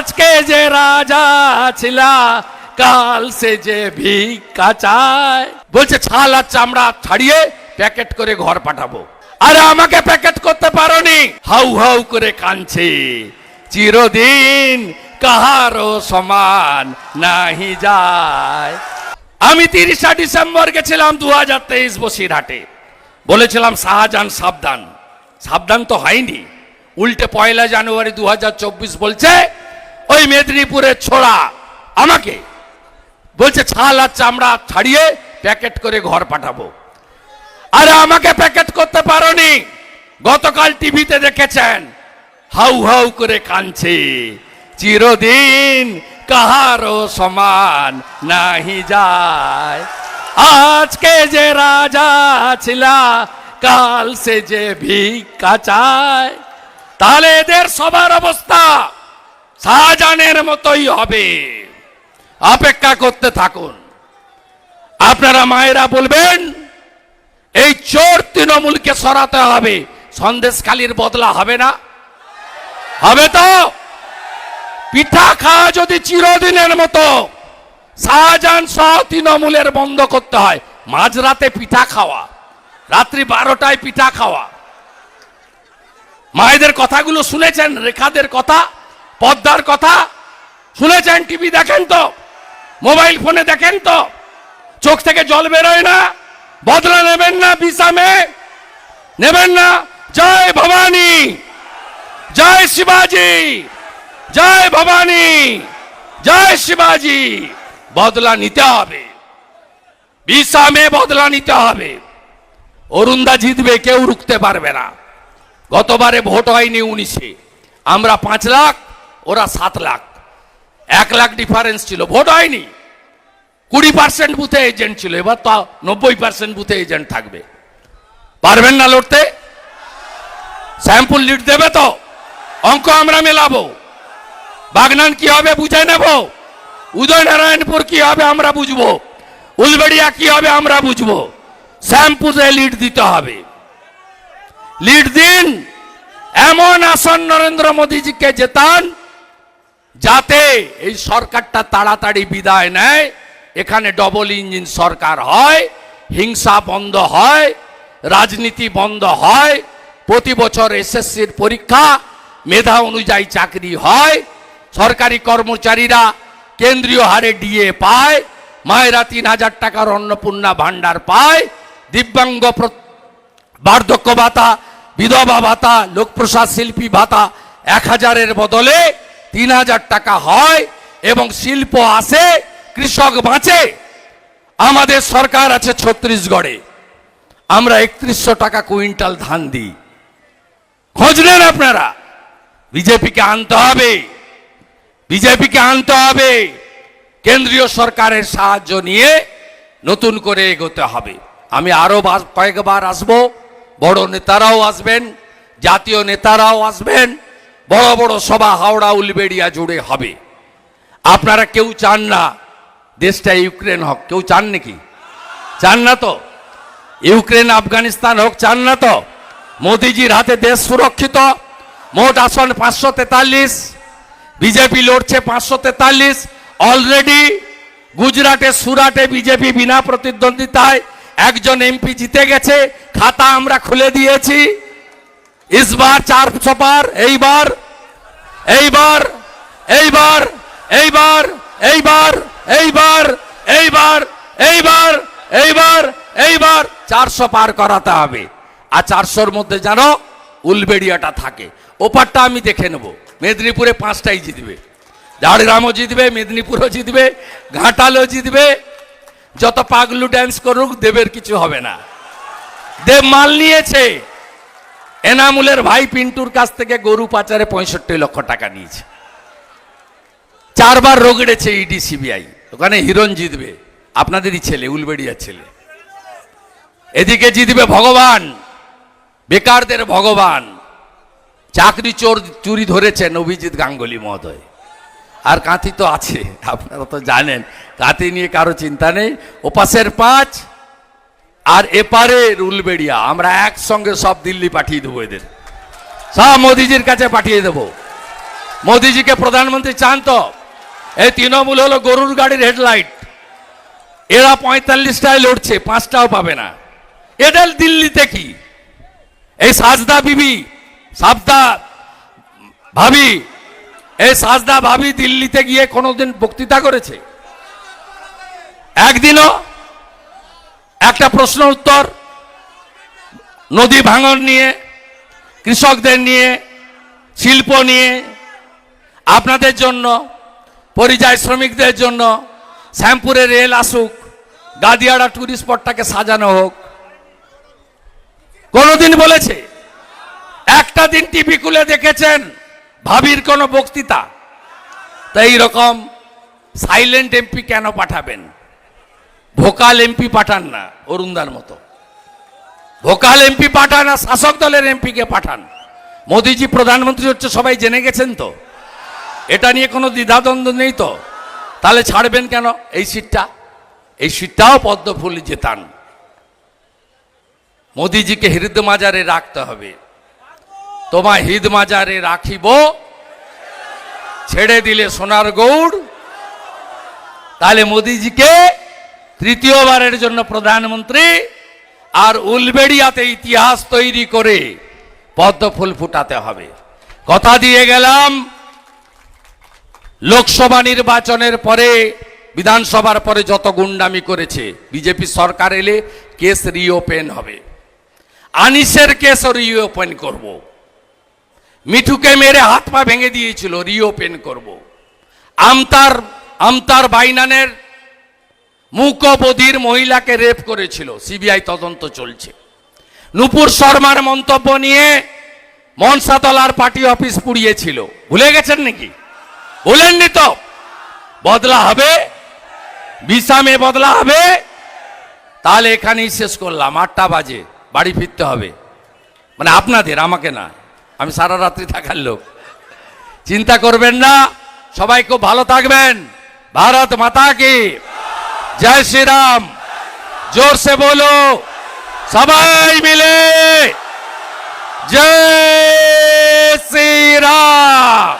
আজকে যে রাজা ছিলা, কাল সে যে ভিক্ষা চায়। বলছে, ছাল আর চামড়া ছাড়িয়ে প্যাকেট করে ঘর পাঠাবো। আরে আমাকে প্যাকেট করতে পারোনি। হাউ হাউ করে কাঁদছে। চিরদিন কাহারও সমান নাহি যায়। আমি তিরিশা ডিসেম্বর গেছিলাম দু হাজার তেইশ বসিরহাটে বলেছিলাম, শাহজাহান, সাবধান। সাবধান তো হয়নি। উল্টে পয়লা জানুয়ারি দু হাজার চব্বিশ বলছে ওই মেদিনীপুরের ছোড়া, আমাকে। বলছে, ছাল আর চামড়া ছাড়িয়ে প্যাকেট করে ঘর পাঠাবো। আরে আমাকে প্যাকেট করতে পারোনি। গতকাল টিভিতে দেখেছেন, হাউ হাউ করে কাঁদছে। চিরদিন কাহারও সমান নাহি যায়। আজকে যে রাজা ছিলা, কাল সে যে ভিক্ষা চায়। তাহলে এদের সবার অবস্থা শাহজাহানের মতোই হবে। অপেক্ষা করতে থাকুন। আপনারা মায়েরা বলবেন, এই চোর তৃণমূলকে সরাতে হবে, সন্দেশখালির বদলা হবে না। হবে তো? পিঠা খাওয়া যদি চিরদিনের মতো, শাহজাহান সহ তৃণমূলের বন্ধ করতে হয়। মাঝরাতে পিঠা খাওয়া, রাত্রি বারোটায় পিঠা খাওয়া। মায়েদের কথাগুলো শুনেছেন, রেখাদের কথা? পদ্মার কথা শুনেছেন টিভি দেখেন তো? মোবাইল ফোনে দেখেন তো? চোখ থেকে জল বেরোয় না? বদলা নেবেন না বিসামে নেবেন না? জয় ভবানী! জয় শিবাজি! জয় ভবানী! জয় শিবাজি! বদলা নিতে হবে। বিসামে বদলা নিতে হবে। অরুণদা জিতবে, কেউ রুখতে পারবে না। গতবারে ভোট হয়নি উনিশে। আমরা পাঁচ লাখ ওরা সাত লাখ। এক লাখ ডিফারেন্স ছিল ভোট হয়নি। কুড়ি পার্সেন্ট বুথে এজেন্ট ছিল, এবার তো নব্বই পার্সেন্ট বুথে এজেন্ট থাকবে। পারবেন না লড়তে? স্যাম্পল লিড দেবে তো। অঙ্ক আমরা মেলাবো। বাগনান কি হবে বুঝে নেব। উদয়নারায়ণপুর কি হবে আমরা বুঝব। উলবেড়িয়া কি হবে আমরা বুঝব। শ্যামপুরে লিড দিতে হবে। লিড দিন। এমন আসন নরেন্দ্র মোদীজিকে জেতান যাতে এই সরকারটা তাড়াতাড়ি বিদায় নেয়, এখানে ডবল ইঞ্জিন সরকার হয়, হিংসা বন্ধ হয়, রাজনীতি বন্ধ হয়, প্রতি বছর এসএসসির পরীক্ষা, মেধা অনুযায়ী চাকরি হয়, সরকারি কর্মচারীরা কেন্দ্রীয় হারে ডিএ পায়, মায়েরা তিন হাজার টাকার অন্নপূর্ণা ভাণ্ডার পায়, দিব্যাঙ্গ বার্ধক্য ভাতা, বিধবা ভাতা, লোকপ্রসাদ শিল্পী ভাতা এক হাজারের বদলে তিন হাজার টাকা হয় এবং শিল্প আসে কৃষক বাঁচে। আমাদের সরকার আছে ছত্রিশগড়ে। আমরা একত্রিশশো টাকা কুইন্টাল ধান দিই। খোঁজ নেন আপনারা। বিজেপিকে আনতে হবে। বিজেপিকে আনতে হবে। কেন্দ্রীয় সরকারের সাহায্য নিয়ে নতুন করে এগোতে হবে। আমি আরও বা- কয়েকবার আসব। বড় নেতারাও আসবেন, জাতীয় নেতারাও আসবেন। বড় বড় সভা হাওড়া উলবেড়িয়া জুড়ে হবে। আপনারা কেউ চান না দেশটা ইউক্রেন হোক। কেউ চান নাকি? চান না তো? ইউক্রেন, আফগানিস্তান হোক, চান না তো? মোদিজির হাতে দেশ সুরক্ষিত। মোট আসন পাঁচশো তেতাল্লিশ। বিজেপি লড়ছে পাঁচশো তেতাল্লিশ। অলরেডি গুজরাটে, সুরাটে বিজেপি বিনা প্রতিদ্বন্দ্বিতায় একজন এমপি জিতে গেছে। খাতা আমরা খুলে দিয়েছি। ইসবার চার পার এইবার এইবার এইবার এইবার এইবার এইবার এইবার এইবার এইবার এইবার চারশো পার করাতে হবে আর চারশোর মধ্যে জানো উলবেড়িয়াটা থাকে ওপারটা আমি দেখে নেব মেদিনীপুরে পাঁচটাই জিতবে ঝাড়গ্রামও জিতবে মেদিনীপুরও জিতবে ঘাটালও জিতবে যত পাগলু ড্যান্স করুক দেবের কিছু হবে না দেব মাল নিয়েছে এনামুলের ভাই পিন্টুর কাছ থেকে গরু পাচারে পঁয়ষট্টি লক্ষ টাকা নিয়েছে। চারবার রোগড়েছে ইডি সিবিআই ওখানে হিরণ জিতবে। আপনাদেরই ছেলে, উলবেড়িয়ার ছেলে। এদিকে জিতবে ভগবান। বেকারদের ভগবান। চাকরি চোর চুরি ধরেছেন অভিজিৎ গাঙ্গুলি মহোদয়। আর কাঁথি তো আছে, আপনারা তো জানেন। কাঁথি নিয়ে কারও চিন্তা নেই। ওপাশের পাঁচ আর এপারে রুলবেড়িয়া, আমরা একসঙ্গে সব দিল্লি পাঠিয়ে দেবো এদের। সব মোদিজির কাছে পাঠিয়ে দেবো। মোদিজিকে প্রধানমন্ত্রী চান তো? এই তৃণমূল হলো গরুর গাড়ির হেডলাইট। এরা পঁয়তাল্লিশটায় লড়ছে, পাঁচটাও পাবে না। এদের দিল্লিতে কি? এই সাজদা বিবি, সাবদা ভাবি, এই সাজদা ভাবি দিল্লিতে গিয়ে কোনোদিন বক্তৃতা করেছে? একদিনও একটা প্রশ্ন উত্তর। নদী ভাঙন নিয়ে, কৃষকদের নিয়ে, শিল্প নিয়ে, আপনাদের জন্য, পরিযায়ী শ্রমিকদের জন্য, শ্যামপুরে রেল আসুক, গাদিয়াড়া ট্যুরিস্ট স্পটটাকে সাজানো হোক। কোনোদিন বলেছে? একটা দিন টিভি খুলে দেখেছেন, ভাবির কোনো বক্তৃতা? তো এইরকম সাইলেন্ট এমপি কেন পাঠাবেন? ভোকাল এমপি পাঠান না, অরুণদার মতো। ভোকাল এমপি পাঠান আর শাসক দলের এমপিকে পাঠান। মোদিজি প্রধানমন্ত্রী হচ্ছে, সবাই জেনে গেছেন তো? এটা নিয়ে কোনো দ্বিধাদ্বন্দ্ব নেই তো? তাহলে ছাড়বেন কেন এই সিটটা? এই সিটটাও পদ্মফুল জেতান। মোদিজিকে হৃদ মাজারে রাখতে হবে। তোমায় হৃদ মাজারে রাখিব। ছেড়ে দিলে সোনার গৌড়। তাহলে মোদিজিকে তৃতীয়বারের জন্য প্রধানমন্ত্রী আর উলবেড়িয়াতে ইতিহাস তৈরি করে পদ্ম ফুল ফুটাতে হবে। কথা দিয়ে গেলাম, লোকসভা নির্বাচনের পরে, বিধানসভার পরে যত গুন্ডামি করেছে, বিজেপি সরকার এলে কেস রিওপেন হবে। আনিসের কেস রিওপেন করব। মিঠুকে মেরে হাত পা ভেঙে দিয়েছিল রিওপেন করব। আমতার আমতার বাইনানের মুকবধির মহিলাকে রেপ করেছিল। সিবিআই তদন্ত চলছে। নুপুর শর্মার মন্তব্য নিয়ে মনসাতলার পার্টি অফিস পুড়িয়েছিল। ভুলে গেছেন নাকি? ভুলেননি তো। বদলা হবে? বিসামে বদলা হবে? তাহলে এখানেই শেষ করলাম। আটটা বাজে। বাড়ি ফিরতে হবে। মানে আপনাদের, আমাকে না। আমি সারা রাত্রি থাকার লোক। চিন্তা করবেন না। সবাই খুব ভালো থাকবেন। ভারত মাতা কি। জয় শ্রী রাম জোর সে বলো সবাই মিলে জয় শ্রী রাম